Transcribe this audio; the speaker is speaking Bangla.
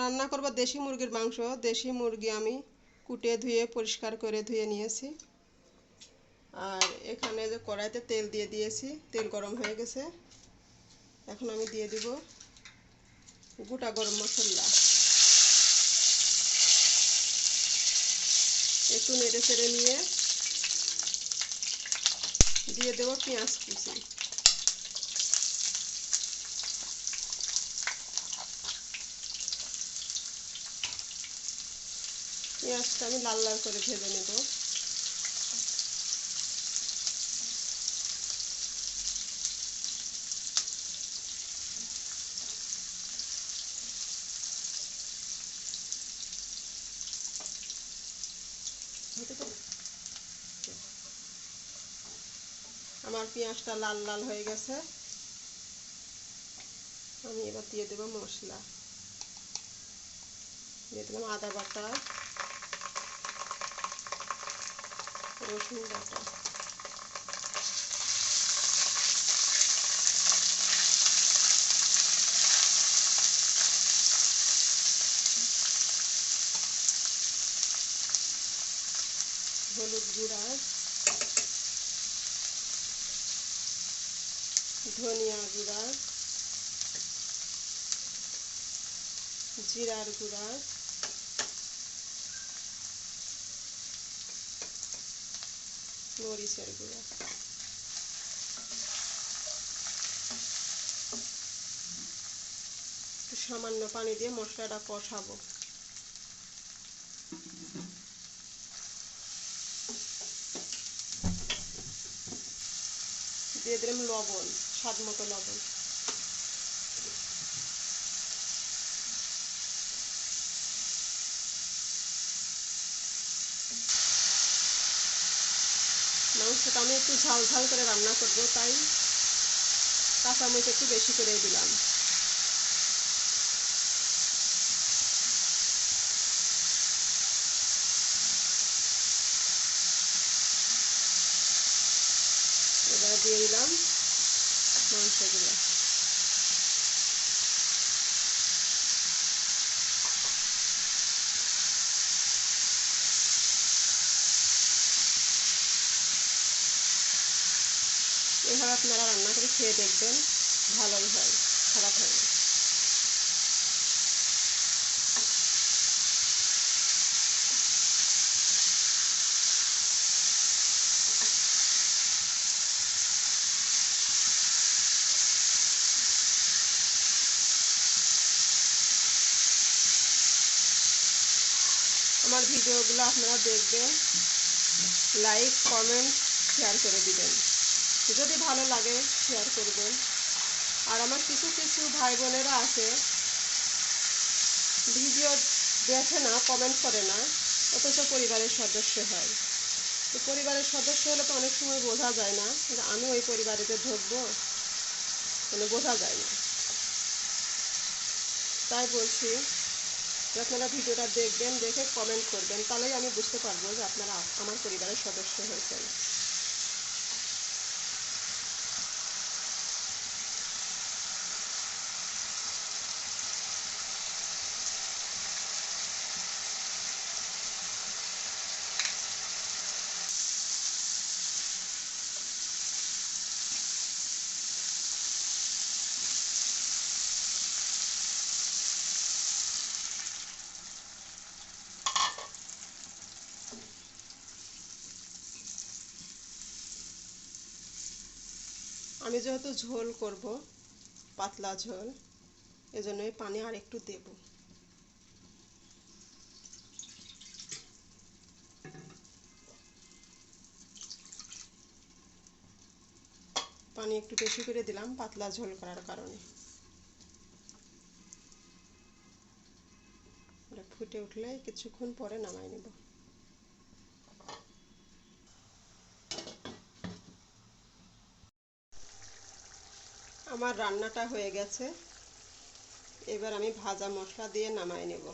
রান্না করব দেশি মুরগির মাংস। দেশি মুরগি আমি কুটে ধুয়ে, পরিষ্কার করে ধুয়ে নিয়েছি। আর এখানে যে কড়াইতে তেল দিয়ে দিয়েছি, তেল গরম হয়ে গেছে। এখন আমি দিয়ে দিব গোটা গরম মশলা। একটু নেড়ে চেড়ে নিয়ে দিয়ে দেবো পেঁয়াজ কুচি। পেঁয়াজটা আমি লাল লাল করে ভেজে নেব। আমার পেঁয়াজটা লাল লাল হয়ে গেছে। আমি এবার দিয়ে দেবো মশলা। দিয়ে দিলাম আদা বাটা। রসুন বাটা হলুদ গুঁড়া ধনিয়া গুঁড়া জিরার গুঁড়া মরিচের গুঁড়া একটু সামান্য পানি দিয়ে মশলাটা কষাবো। দিয়ে দিলাম লবণ স্বাদ মতো লবণ। মাংসটা আমি একটু ঝাল ঝাল করে রান্না করব, তাই কাঁচামরিচ একটু বেশি করে দিলাম। এবার দিয়ে দিলাম মাংসগুলো। আপনারা রান্না করে খেয়ে দেখবেন, ভালোই হয়, খারাপ হয় না। আমার ভিডিওগুলো আপনারা দেখবেন, লাইক, কমেন্ট শেয়ার করে দিবেন। যদি ভালো লাগে শেয়ার করবেন। আর আমার কিছু কিছু ভাই বোনেরা আছে, ভিডিও দেখে না কমেন্ট করে না, অথচ পরিবারের সদস্য হয়। তো পরিবারের সদস্য হলে তো অনেক সময় বোঝা যায় না যে আমি ওই পরিবারে যে ঢুকবো মানে বোঝা যায় না। তাই বলছি, যে আপনারা ভিডিওটা দেখবেন, দেখে কমেন্ট করবেন, তাহলেই আমি বুঝতে পারব যে আপনারা আমার পরিবারের সদস্য হয়েছেন। আমি যেহেতু ঝোল করব, পাতলা ঝোল, এজন্যই পানি আর একটু দেব। পানি একটু বেশি করে দিলাম পাতলা ঝোল করার কারণে। ফুটে উঠলে কিছুক্ষণ পরে নামাই নেব। আমার রান্নাটা হয়ে গেছে। এবার আমি ভাজা মশলা দিয়ে নামাই নেব।